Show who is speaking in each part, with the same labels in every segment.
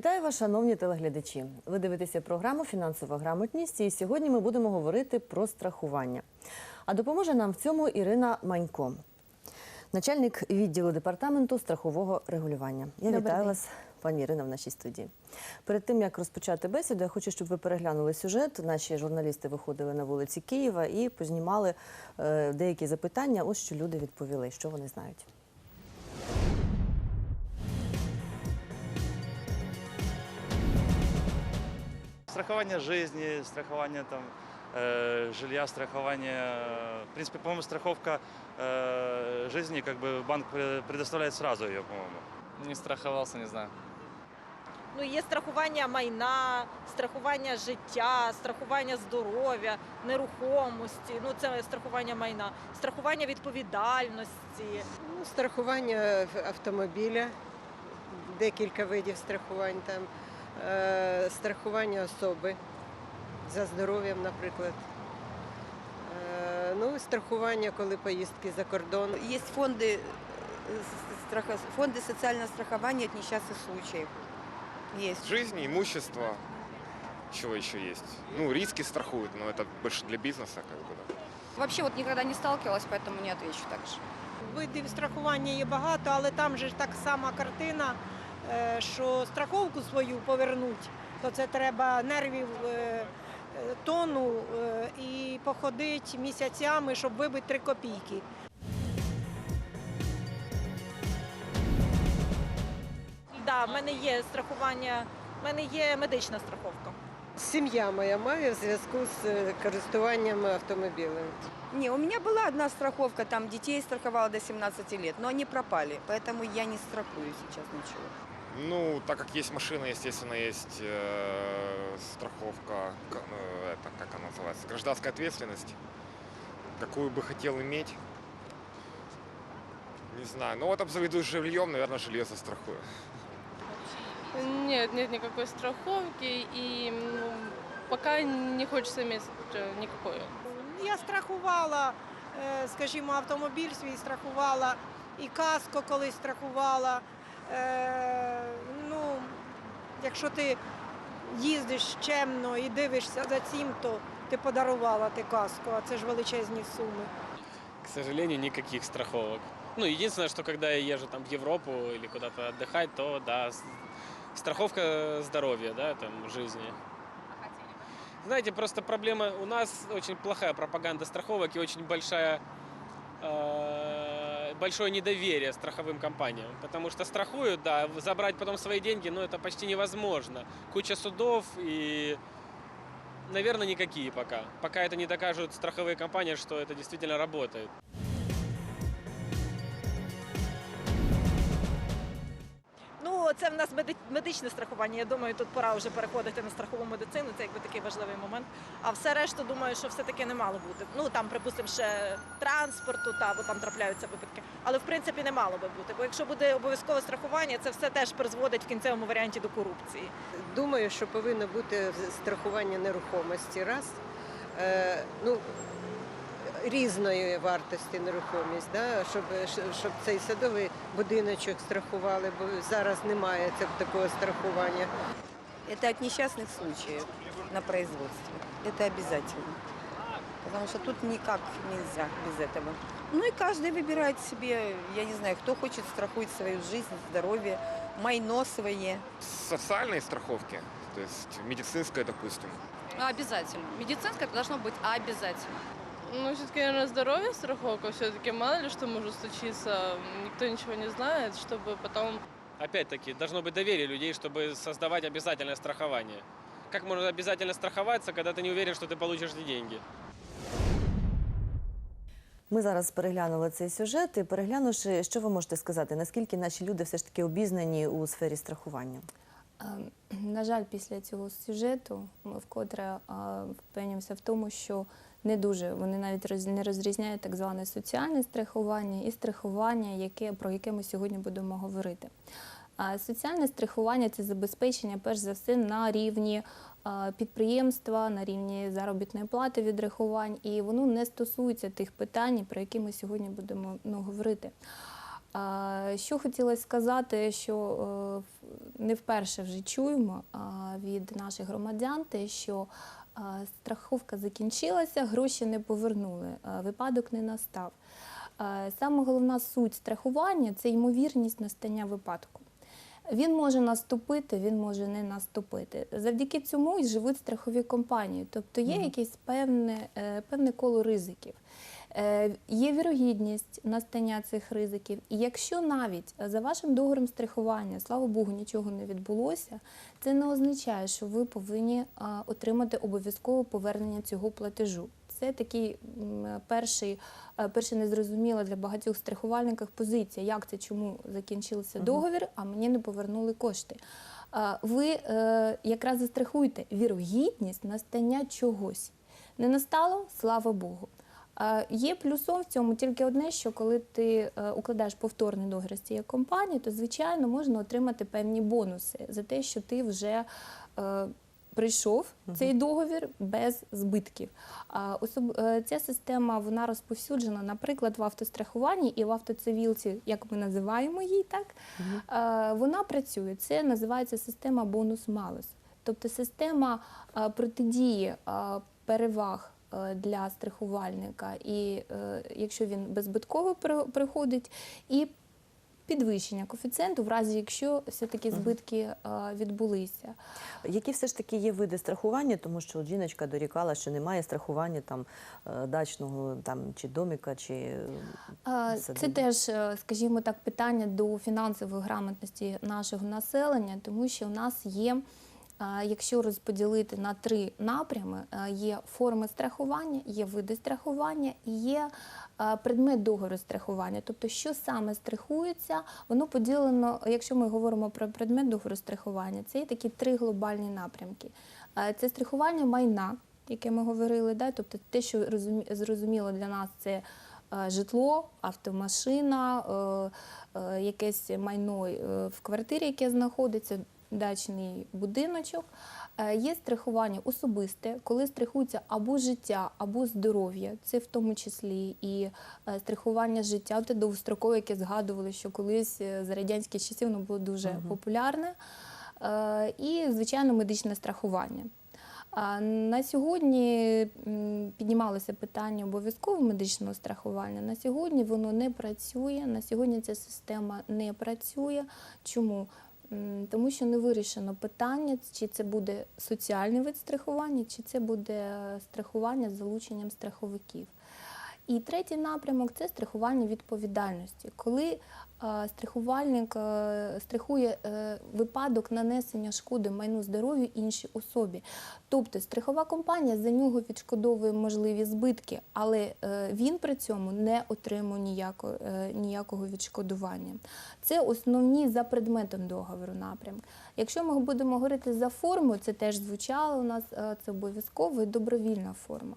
Speaker 1: Вітаю вас, шановні телеглядачі. Ви дивитеся програму Фінансова грамотність. І сьогодні ми будемо говорити про страхування. А допоможе нам в цьому Ірина Манько, начальник відділу департаменту страхового регулювання. Я
Speaker 2: Добрий
Speaker 1: вітаю
Speaker 2: день.
Speaker 1: вас, пані Ірина, в нашій студії. Перед тим як розпочати бесіду, я хочу, щоб ви переглянули сюжет. Наші журналісти виходили на вулиці Києва і познімали е, деякі запитання. Ось що люди відповіли, що вони знають.
Speaker 3: Страхование жизни, страхование там, э, жилья, страхование... э, В принципе, по-моему, страховка э, жизни, как бы банк пре- предоставляет сразу ее, по-моему.
Speaker 4: Не страховался, не знаю.
Speaker 5: Ну, є страхування майна, страхування життя, страхування здоров'я, нерухомості. Ну, це страхування майна, страхування відповідальності.
Speaker 6: Ну, страхування автомобіля, декілька видів страхувань там, е, страхування особи за здоров'ям, наприклад. Е, ну, страхування, коли поїздки за кордон.
Speaker 7: Есть фонды, э, с- страхо- фонды социального страхования от несчастных случаев. Есть.
Speaker 8: Жизнь, имущество. Чего еще есть? Ну, риски страхуют, но это больше для бизнеса, как бы, да.
Speaker 9: Вообще вот никогда не сталкивалась, поэтому не отвечу так же.
Speaker 10: Видів страхування є багато, але там же ж так сама картина, е, що страховку свою повернуть, то це треба нервів е, е, тону е, і походити місяцями, щоб вибити три копійки.
Speaker 5: Да, в мене є страхування, в мене є медична страховка.
Speaker 6: Сім'я моя має в зв'язку з е, користуванням автомобілем.
Speaker 7: Не, у меня была одна страховка, там детей страховала до 17 лет, но они пропали, поэтому я не страхую сейчас ничего.
Speaker 8: Ну, так как есть машина, естественно, есть э, страховка, к- э, это, как она называется, гражданская ответственность. Какую бы хотел иметь, не знаю. Ну вот обзаведусь жильем, наверное, жилье застрахую.
Speaker 2: Нет, нет никакой страховки и ну, пока не хочется иметь э, никакой.
Speaker 10: Я страхувала, е, скажімо, автомобіль свій страхувала, і каско колись страхувала. Е, Ну, якщо ти їздиш чемно і дивишся за цим, то ти подарувала ти каско, а це ж величезні суми.
Speaker 4: К сожалению, никаких страховок. Ну, единственное, что когда я езжу там в Европу или куда-то отдыхать, то да, страховка здоровья, да, там, жизни. Знаете, просто проблема, у нас очень плохая пропаганда страховок и очень большая, э, большое недоверие страховым компаниям. Потому что страхуют, да, забрать потом свои деньги, ну, это почти невозможно. Куча судов и, наверное, никакие пока. Пока это не докажут страховые компании, что это действительно работает.
Speaker 5: Ну, це в нас меди- медичне страхування. Я думаю, тут пора вже переходити на страхову медицину. Це якби такий важливий момент. А все решту, думаю, що все-таки не мало бути. Ну там, припустимо, ще транспорту, та бо там трапляються випадки. Але в принципі не мало би бути. Бо якщо буде обов'язкове страхування, це все теж призводить в кінцевому варіанті до корупції.
Speaker 6: Думаю, що повинно бути страхування нерухомості раз. Е, ну, різної вартості нерухомість, да? щоб, щоб цей садовий будиночок страхували, бо зараз немає це- такого страхування.
Speaker 7: Это от несчастных случаев на производстве. Это обязательно. Потому что тут никак нельзя без этого. Ну и каждый выбирает себе, я не знаю, кто хочет страхует свою жизнь, здоровье, майно свое.
Speaker 8: Социальные страховки, то есть медицинская, допустим,
Speaker 9: Обязательно. Медицинское это должно быть обязательно.
Speaker 2: Ну, все-таки, наверное, здоровье страховка. Все-таки мало ли что может случиться, никто ничего не знает, чтобы потом
Speaker 4: Опять-таки, должно быть доверие людей, чтобы создавать обязательное страхование. Как можно обязательно страховаться, когда ты не уверен, что ты получишь эти деньги?
Speaker 1: Ми зараз переглянули цей сюжет і переглянувши, що ви можете сказати, наскільки наші люди все ж таки обізнані у сфері страхування?
Speaker 2: Е, На жаль, після цього сюжету ми вкотре е, впевнимося в тому, що не дуже вони навіть роз- не розрізняють так зване соціальне страхування і страхування, яке, про яке ми сьогодні будемо говорити. А Соціальне страхування це забезпечення, перш за все, на рівні підприємства, на рівні заробітної плати відрахувань, і воно не стосується тих питань, про які ми сьогодні будемо ну, говорити. Що хотілося сказати, що е, не вперше вже чуємо від наших громадян те, що страховка закінчилася, гроші не повернули, випадок не настав. Саме головна суть страхування це ймовірність настання випадку. Він може наступити, він може не наступити. Завдяки цьому і живуть страхові компанії. Тобто є якесь певне, е, певне коло ризиків. Е, Є вірогідність настання цих ризиків. І якщо навіть за вашим договором страхування, слава Богу, нічого не відбулося, це не означає, що ви повинні отримати обов'язкове повернення цього платежу. Це такий перший, е, незрозуміла для багатьох страхувальників позиція. Як це, чому закінчився договір, а мені не повернули кошти. Ви е, якраз застрахуєте вірогідність настання чогось. Не настало, слава Богу. Є плюсом в цьому тільки одне, що коли ти е, укладаєш повторний договір з цією компанією, то звичайно можна отримати певні бонуси за те, що ти вже е, прийшов цей договір без збитків. Е, Ця система вона розповсюджена, наприклад, в автострахуванні і в автоцивілці, як ми називаємо її, так вона працює. Це називається система бонус-малус. Тобто система протидії переваг для страхувальника, і е, якщо він беззбитково приходить, і підвищення коефіцієнту, в разі якщо все-таки збитки е, відбулися.
Speaker 1: Які все ж таки є види страхування, тому що жіночка дорікала, що немає страхування там е, дачного там чи доміка, чи е,
Speaker 2: А, Це теж, е, скажімо так, питання до фінансової грамотності нашого населення, тому що у нас є, якщо розподілити на три напрями, є форми страхування, є види страхування і є предмет договору страхування. Тобто, що саме страхується, воно поділено, якщо ми говоримо про предмет договору страхування, це є такі три глобальні напрямки. Це страхування майна, яке ми говорили, да? тобто те, що зрозуміло для нас, це е, житло, автомашина, е, е, якесь майно е, в квартирі, яке знаходиться, дачний будиночок. Е, Є страхування особисте, коли страхується або життя, або здоров'я. Це в тому числі і е, страхування життя, те довгострокове, яке згадували, що колись е, за радянських часів воно було дуже популярне. Е, І, звичайно, медичне страхування. На сьогодні піднімалося питання обов'язкового медичного страхування. На сьогодні воно не працює. На сьогодні ця система не працює. Чому? Тому що не вирішено питання, чи це буде соціальний вид страхування, чи це буде страхування з залученням страховиків. І третій напрямок це страхування відповідальності, коли страхувальник е, страхує е, випадок нанесення шкоди майну здоров'ю іншій особі. Тобто страхова компанія за нього відшкодовує можливі збитки, але е, він при цьому не отримує ніякого, відшкодування. Це основні за предметом договору напрямки. Якщо ми будемо говорити за формою, це теж звучало у нас, це обов'язково і добровільна форма.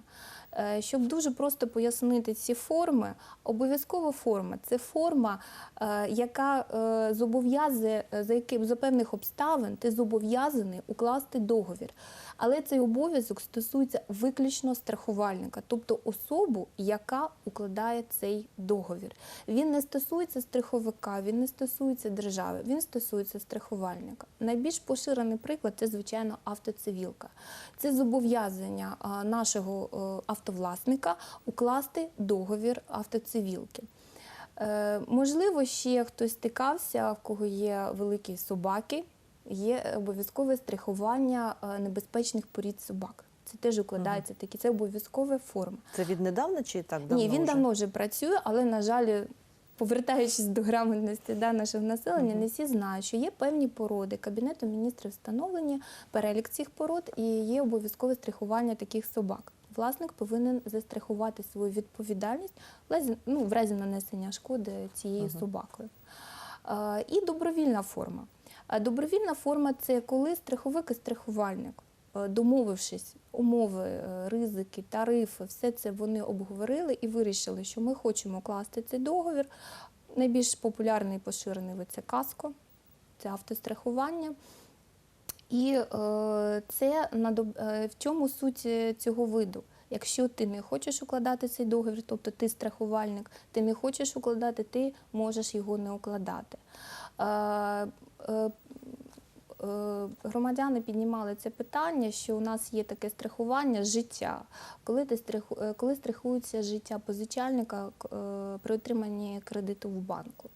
Speaker 2: Е, Щоб дуже просто пояснити ці форми, обов'язкова форма це форма, е, яка е, зобов'язує за яким за певних обставин ти зобов'язаний укласти договір. Але цей обов'язок стосується виключно страхувальника, тобто особу, яка укладає цей договір. Він не стосується страховика, він не стосується держави, він стосується страхувальника. Найбільш поширений приклад це, звичайно, автоцивілка. Це зобов'язання нашого е, автовласника укласти договір автоцивілки. Е, Можливо, ще хтось стикався, в кого є великі собаки, є обов'язкове страхування е, небезпечних порід собак. Це теж укладається такі, це обов'язкова форма.
Speaker 1: це віднедавна чи так давно?
Speaker 2: Ні, він
Speaker 1: вже?
Speaker 2: давно вже працює, але, на жаль, повертаючись до грамотності да, нашого населення, не всі знають, що є певні породи. Кабінетом міністрів встановлені перелік цих пород і є обов'язкове страхування таких собак. Власник повинен застрахувати свою відповідальність в разі, ну, в разі нанесення шкоди цією собакою. Е, І добровільна форма. Добровільна форма це коли страховик і страхувальник, е, домовившись, умови, е, ризики, тарифи, все це вони обговорили і вирішили, що ми хочемо класти цей договір. Найбільш популярний і поширений це каско, це автострахування. І е, це е, в чому суть е, цього виду? Якщо ти не хочеш укладати цей договір, тобто ти страхувальник, ти не хочеш укладати, ти можеш його не укладати. Громадяни піднімали це питання, що у нас є таке страхування життя. Коли, ти страху, е, коли страхується життя позичальника при отриманні кредиту в банку.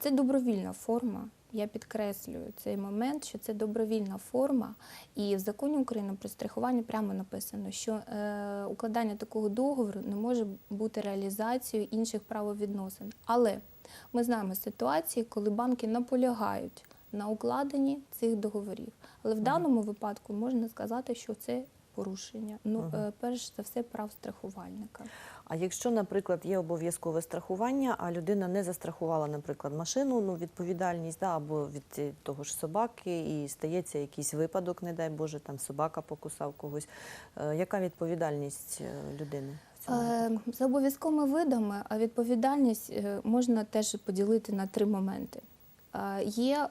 Speaker 2: Це добровільна форма. Я підкреслюю цей момент, що це добровільна форма, і в законі України про страхування прямо написано, що е, укладання такого договору не може бути реалізацією інших правовідносин. Але ми знаємо ситуації, коли банки наполягають на укладенні цих договорів. Але в даному випадку можна сказати, що це порушення. Ну,
Speaker 1: Мгм.
Speaker 2: е, перш за все, прав страхувальника.
Speaker 1: А якщо, наприклад, є обов'язкове страхування, а людина не застрахувала, наприклад, машину, ну відповідальність, да, або від е, того ж собаки, і стається якийсь випадок, не дай Боже, там собака покусав когось. Е, Яка відповідальність е, людини
Speaker 2: За обов'язковими видами а відповідальність можна теж поділити на три моменти. Є,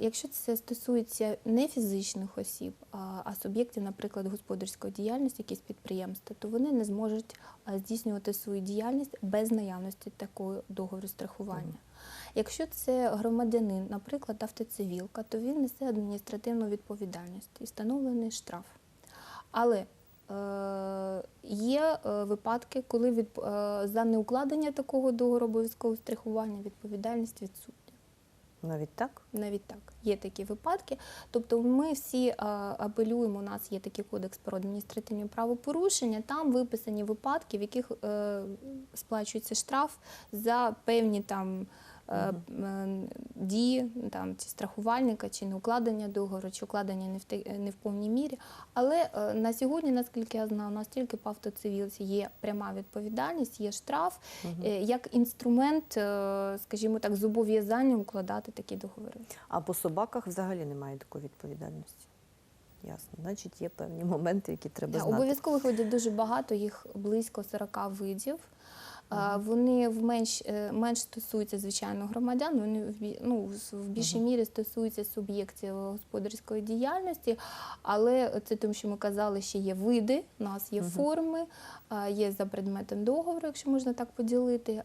Speaker 2: якщо це стосується не фізичних осіб, а- суб'єктів, наприклад, господарської діяльності, якісь підприємства, то вони не зможуть здійснювати свою діяльність без наявності такого договору страхування. Якщо це громадянин, наприклад, автоцивілка, то він несе адміністративну відповідальність і встановлений штраф. Але е, є е, випадки, коли від, е, за неукладення такого договору обов'язкового страхування відповідальність відсутня.
Speaker 1: Навіть так?
Speaker 2: Навіть так, є такі випадки. Тобто ми всі а, апелюємо, у нас є такий кодекс про адміністративні правопорушення, там виписані випадки, в яких е, сплачується штраф за певні там. Е, е, Дії там чи страхувальника, чи не укладення договору, чи укладення не в те- не в повній мірі. Але е, на сьогодні, наскільки я знаю, у нас тільки по автоцивілці є пряма відповідальність, є штраф е, як інструмент, е, скажімо так, зобов'язання укладати такі договори.
Speaker 1: А по собаках взагалі немає такої відповідальності. Ясно. Значить, є певні моменти, які треба
Speaker 2: Да,
Speaker 1: знати.
Speaker 2: Обов'язкових видів дуже багато, їх близько 40 видів. Вони в менш, е, менш стосуються звичайно громадян, вони в, ну, в більшій мірі стосуються суб'єктів господарської діяльності, але це тому, що ми казали, що є види, у нас є форми, є за предметом договору, якщо можна так поділити,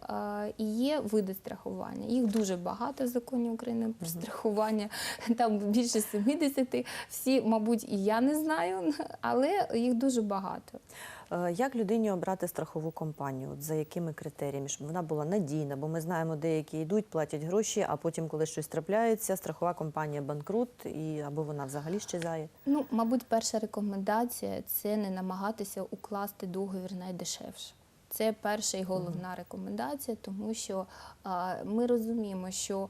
Speaker 2: і є види страхування. Їх дуже багато в законі України про страхування, там більше 70. Всі, мабуть, і я не знаю, але їх дуже багато.
Speaker 1: Е, Як людині обрати страхову компанію? За якими критеріями? Щоб вона була надійна, бо ми знаємо, деякі йдуть, платять гроші, а потім, коли щось трапляється, страхова компанія банкрут, і або вона взагалі щезає.
Speaker 2: Ну, мабуть, перша рекомендація це не намагатися укласти договір найдешевше. Це перша і головна рекомендація, тому що ми розуміємо, що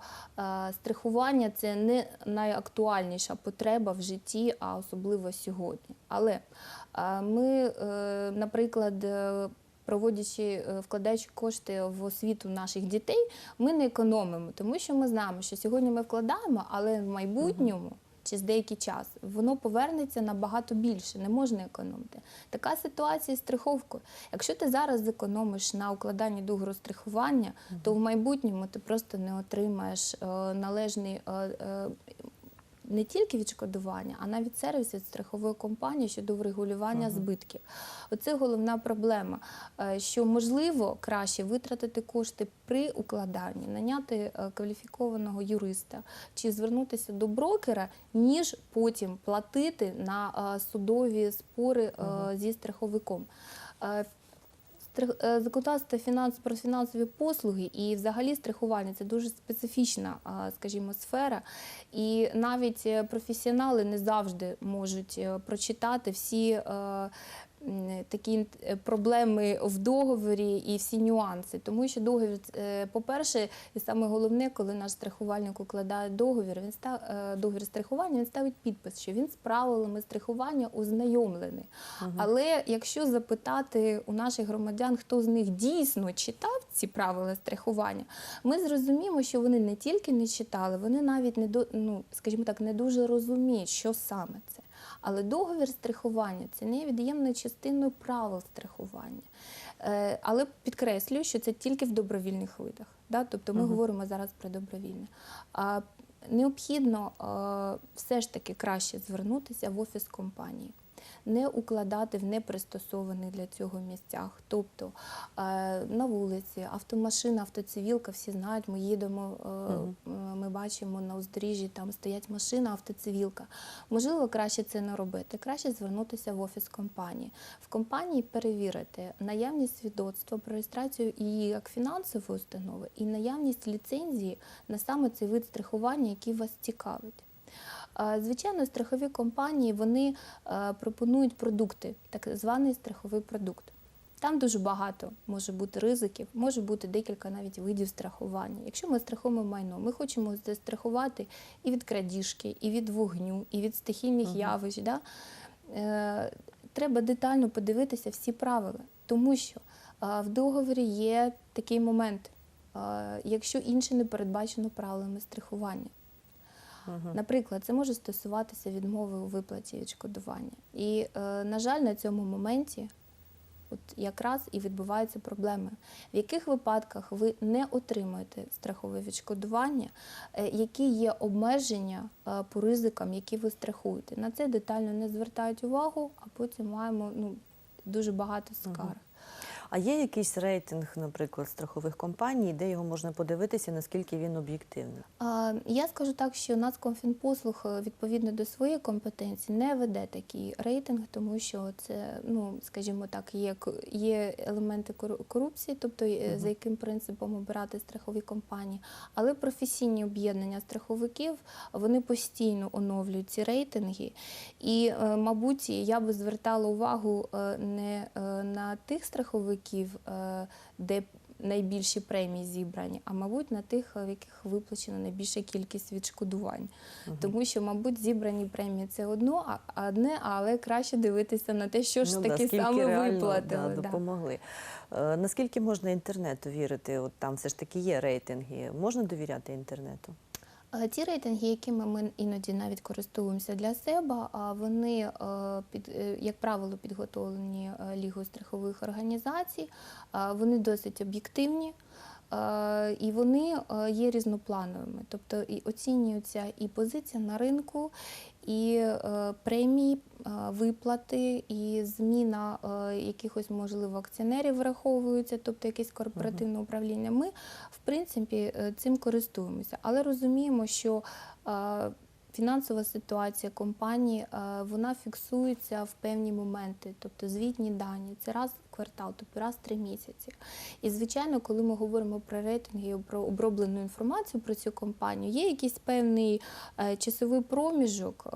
Speaker 2: страхування це не найактуальніша потреба в житті, а особливо сьогодні. Але ми, е, наприклад, е, проводячи, е, вкладаючи кошти в освіту наших дітей, ми не економимо, тому що ми знаємо, що сьогодні ми вкладаємо, але в майбутньому. Через деякий час воно повернеться набагато більше, не можна економити. Така ситуація з страховкою. Якщо ти зараз зекономиш на укладанні договору страхування, то в майбутньому ти просто не отримаєш е, належний е, е, не тільки відшкодування, а навіть сервіс від страхової компанії щодо врегулювання збитків. Оце головна проблема, е, що можливо краще витратити кошти при укладанні, наняти е, кваліфікованого юриста чи звернутися до брокера, ніж потім платити на е, судові спори е, зі страховиком. Е, Законодавство фінанс про фінансові послуги і взагалі страхування це дуже специфічна, скажімо, сфера. І навіть е, професіонали не завжди можуть е, прочитати всі такі е, проблеми в договорі і всі нюанси. Тому що договір, е, по-перше, і саме головне, коли наш страхувальник укладає договір, він став е, договір страхування, він ставить підпис, що він з правилами страхування ознайомлений. Але якщо запитати у наших громадян, хто з них дійсно читав ці правила страхування, ми зрозуміємо, що вони не тільки не читали, вони навіть не ну, скажімо так, не дуже розуміють, що саме це. Але договір страхування це не є від'ємною частиною правил страхування. Е, але підкреслюю, що це тільки в добровільних видах. Да? Тобто ми говоримо зараз про добровільне. А необхідно е, все ж таки краще звернутися в офіс компанії. не укладати в непристосованих для цього місцях. Тобто е, на вулиці, автомашина, автоцивілка, всі знають, ми їдемо, бачимо на уздоріжжі, там стоять машина, автоцивілка. Можливо, краще це не робити. Краще звернутися в офіс компанії. В компанії перевірити наявність свідоцтва про реєстрацію її як фінансової установи і наявність ліцензії на саме цей вид страхування, який вас цікавить. Звичайно, страхові компанії вони е, пропонують продукти, так званий страховий продукт. Там дуже багато може бути ризиків, може бути декілька навіть видів страхування. Якщо ми страхуємо майно, ми хочемо застрахувати і від крадіжки, і від вогню, і від стихійних
Speaker 1: Мгм.
Speaker 2: явищ. Да? Е, треба детально подивитися всі правила, тому що е, в договорі є такий момент, е, якщо інше не передбачено правилами страхування. Наприклад, це може стосуватися відмови у виплаті відшкодування. І, е, на жаль, на цьому моменті от якраз і відбуваються проблеми. В яких випадках ви не отримуєте страхове відшкодування, е, які є обмеження е, по ризикам, які ви страхуєте. На це детально не звертають увагу, а потім маємо ну, дуже багато скарг.
Speaker 1: А є якийсь рейтинг, наприклад, страхових компаній, де його можна подивитися, наскільки він об'єктивний?
Speaker 2: Я скажу так, що Нацкомфінпослуг е, відповідно до своєї компетенції не веде такий рейтинг, тому що це, ну скажімо так, є є елементи кору- корупції, тобто
Speaker 1: Мгм.
Speaker 2: за яким принципом обирати страхові компанії. Але професійні об'єднання страховиків вони постійно оновлюють ці рейтинги. І, е, мабуть, я би звертала увагу не на тих страховиків, е, де найбільші премії зібрані, а мабуть на тих, е, в яких виплачена найбільша кількість відшкодувань.
Speaker 1: Мгм.
Speaker 2: Тому що, мабуть, зібрані премії це одно, а одне, але краще дивитися на те, що ж
Speaker 1: Ну
Speaker 2: таки
Speaker 1: скільки
Speaker 2: саме
Speaker 1: реально,
Speaker 2: виплатили.
Speaker 1: да,
Speaker 2: да.
Speaker 1: допомогли. Е, наскільки можна інтернету вірити? От там все ж таки є рейтинги. Можна довіряти інтернету?
Speaker 2: Е, Ті рейтинги, якими ми іноді навіть користуємося для себе, вони, е, під, е, як правило, підготовлені е, Лігою страхових організацій, вони досить об'єктивні. Е, І вони е, є різноплановими, тобто і оцінюється і позиція на ринку, і е, премії, виплати, і зміна якихось можливо акціонерів враховуються, тобто якесь корпоративне управління. Ми в принципі цим користуємося, але розуміємо, що фінансова ситуація компанії вона фіксується в певні моменти, тобто звітні дані. Це раз квартал, тобто раз в три місяці. І звичайно, коли ми говоримо про рейтинги, про оброблену інформацію про цю компанію, є якийсь певний е, часовий проміжок.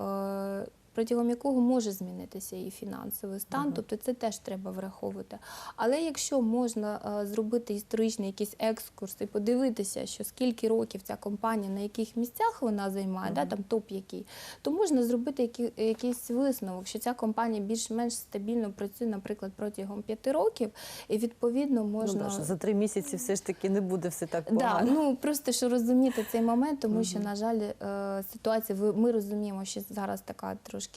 Speaker 2: Протягом якого може змінитися і фінансовий стан,
Speaker 1: Мгм.
Speaker 2: тобто це теж треба враховувати. Але якщо можна е, зробити історичний якийсь екскурс і подивитися, що скільки років ця компанія на яких місцях вона займає, да, там топ який, то можна зробити які, якийсь висновок, що ця компанія більш-менш стабільно працює, наприклад, протягом п'яти років, і відповідно можна.
Speaker 1: Ну, да, що за три місяці все ж таки не буде все так
Speaker 2: Да, ну просто що розуміти цей момент, тому що, на жаль, е, ситуація, ми розуміємо, що зараз така трошки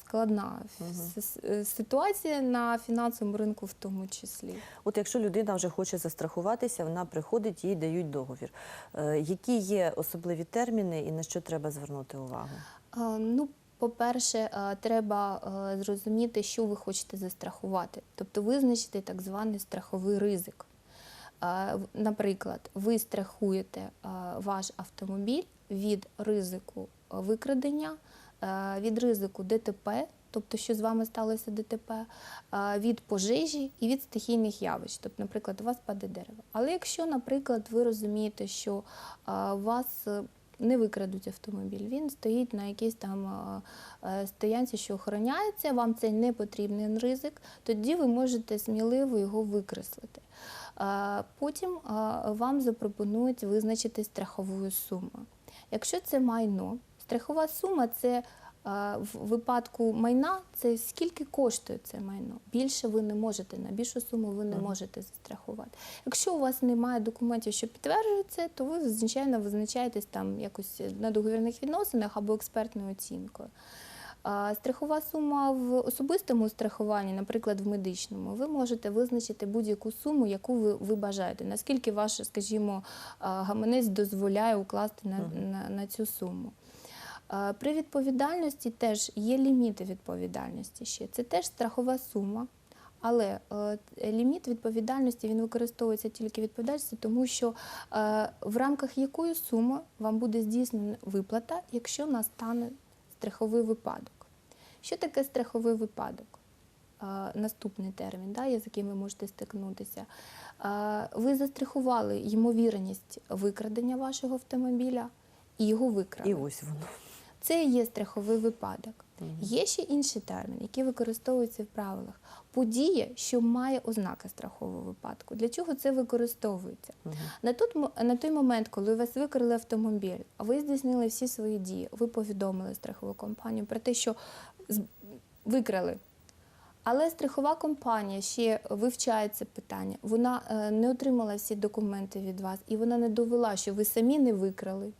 Speaker 2: складна
Speaker 1: Мгм.
Speaker 2: с- с- ситуація на фінансовому ринку, в тому числі.
Speaker 1: От якщо людина вже хоче застрахуватися, вона приходить, їй дають договір. Е, Які є особливі терміни і на що треба звернути увагу?
Speaker 2: Е, Ну, по-перше, е, треба е, зрозуміти, що ви хочете застрахувати, тобто визначити так званий страховий ризик. Е, Наприклад, ви страхуєте е, ваш автомобіль від ризику е, викрадення, е, від ризику ДТП, тобто що з вами сталося ДТП, е, від пожежі і від стихійних явищ. Тобто, наприклад, у вас паде дерево. Але якщо, наприклад, ви розумієте, що е, у вас е, не викрадуть автомобіль, він стоїть на якійсь там е, е, стоянці, що охороняється, вам це не потрібний ризик, тоді ви можете сміливо його викреслити. Е, Потім е, вам запропонують визначити страхову суму. Якщо це майно, страхова сума це в випадку майна це скільки коштує це майно. Більше ви не можете, на більшу суму ви не можете застрахувати. Якщо у вас немає документів, що підтверджують це, то ви звичайно визначаєтесь там якось на договірних відносинах або експертною оцінкою. Страхова сума в особистому страхуванні, наприклад, в медичному, ви можете визначити будь-яку суму, яку ви, ви бажаєте. Наскільки ваш, скажімо, гаманець дозволяє укласти на, на, на цю суму. При відповідальності теж є ліміти відповідальності ще. Це теж страхова сума. Але е, ліміт відповідальності він використовується тільки відповідальності, тому що е, в рамках якої суми вам буде здійснена виплата, якщо настане страховий випадок. Що таке страховий випадок? Е, наступний термін, да, з яким ви можете стикнутися. Ви застрахували ймовірність викрадення вашого автомобіля і його викрали.
Speaker 1: І ось воно.
Speaker 2: Це і є страховий випадок. Є ще інший термін, який використовується в правилах. Подія, що має ознаки страхового випадку. Для чого це використовується? На, тут, на той момент, коли у вас викрили автомобіль, а ви здійснили всі свої дії, ви повідомили страхову компанію про те, що викрали. Але страхова компанія ще вивчає це питання. Вона е, не отримала всі документи від вас, і вона не довела, що ви самі не викрали.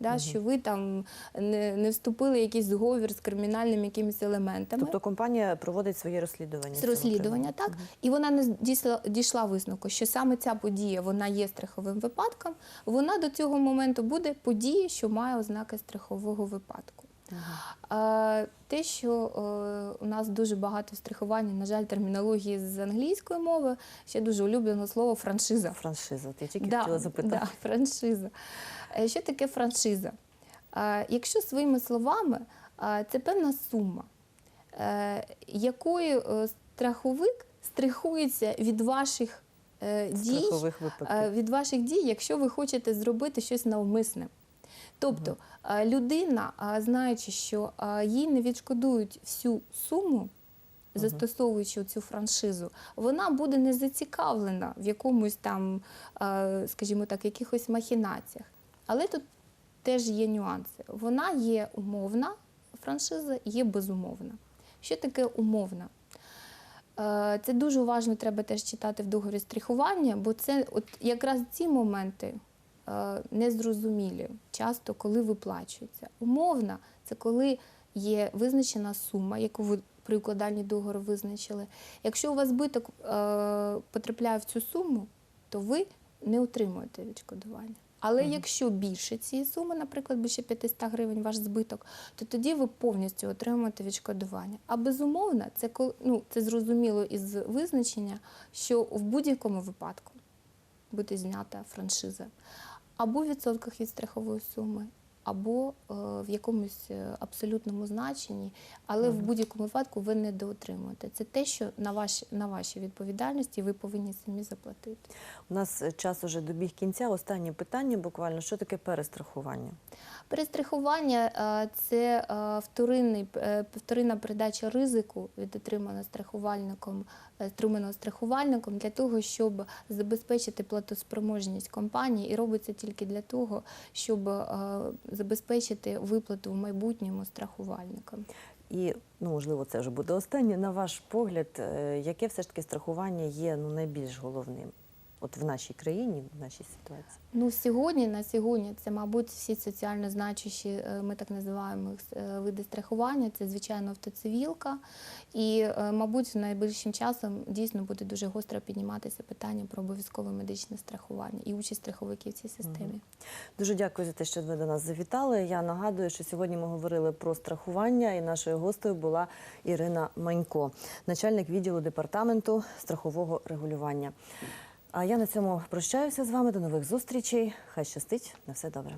Speaker 2: Да, Що ви там не, не вступили в якийсь зговір з кримінальними якимись елементами.
Speaker 1: Тобто компанія проводить своє розслідування. з
Speaker 2: розслідування,
Speaker 1: так.
Speaker 2: так. І вона не дійшла, дійшла висновку, що саме ця подія вона є страховим випадком, вона до цього моменту буде подією, що має ознаки страхового випадку. А, те, що е, у нас дуже багато страхування, на жаль, термінології з англійської мови, ще дуже улюблене слово франшиза.
Speaker 1: Франшиза. Я тільки
Speaker 2: Да,
Speaker 1: хотіла запитати.
Speaker 2: Да, франшиза. Е, Що таке франшиза? Е, Якщо своїми словами, е, це певна сума, е, якою е, страховик страхується від ваших е, дій, е, від ваших дій, якщо ви хочете зробити щось навмисне. Тобто е, людина, е, знаючи, що е, їй не відшкодують всю суму, застосовуючи цю франшизу, вона буде не зацікавлена в якомусь там, скажімо так, якихось махінаціях. Але тут теж є нюанси. Вона є умовна франшиза, є безумовна. Що таке умовна? Це дуже уважно треба теж читати в договорі страхування, бо це от якраз ці моменти незрозумілі, часто коли виплачується. Умовна це коли є визначена сума, яку ви при укладанні договору визначили. Якщо у вас збиток е, потрапляє в цю суму, то ви не отримуєте відшкодування. Але якщо більше цієї суми, наприклад, більше 500 гривень ваш збиток, то тоді ви повністю отримуєте відшкодування. А безумовно, це ну, це зрозуміло із визначення, що в будь-якому випадку буде знята франшиза або в відсотках від страхової суми, або е, в якомусь е, абсолютному значенні, але в будь-якому випадку ви не доотримуєте. Це те, що на ваші, на вашій відповідальності ви повинні самі заплатити.
Speaker 1: У нас е, час уже добіг кінця. Останнє питання буквально. Що таке перестрахування?
Speaker 2: Перестрахування це вторинний, вторинна передача ризику від отриманого страхувальником, отриманого страхувальником для того, щоб забезпечити платоспроможність компанії, і робиться тільки для того, щоб е, забезпечити виплату в майбутньому страхувальникам.
Speaker 1: І ну можливо, це вже буде останнє. На ваш погляд, е, яке все ж таки страхування є ну найбільш головним? От в нашій країні, в нашій ситуації.
Speaker 2: Ну, сьогодні, на сьогодні, це, мабуть, всі соціально значущі, е, ми так називаємо їх, е, види страхування. Це, звичайно, автоцивілка. І, е, мабуть, найближчим часом дійсно буде дуже гостро підніматися питання про обов'язкове медичне страхування і участь страховиків в цій системі.
Speaker 1: Дуже дякую за те, що ви до нас завітали. Я нагадую, що сьогодні ми говорили про страхування, і нашою гостею була Ірина Манько, начальник відділу департаменту страхового регулювання. А я на цьому прощаюся з вами. До нових зустрічей. Хай щастить на все добре.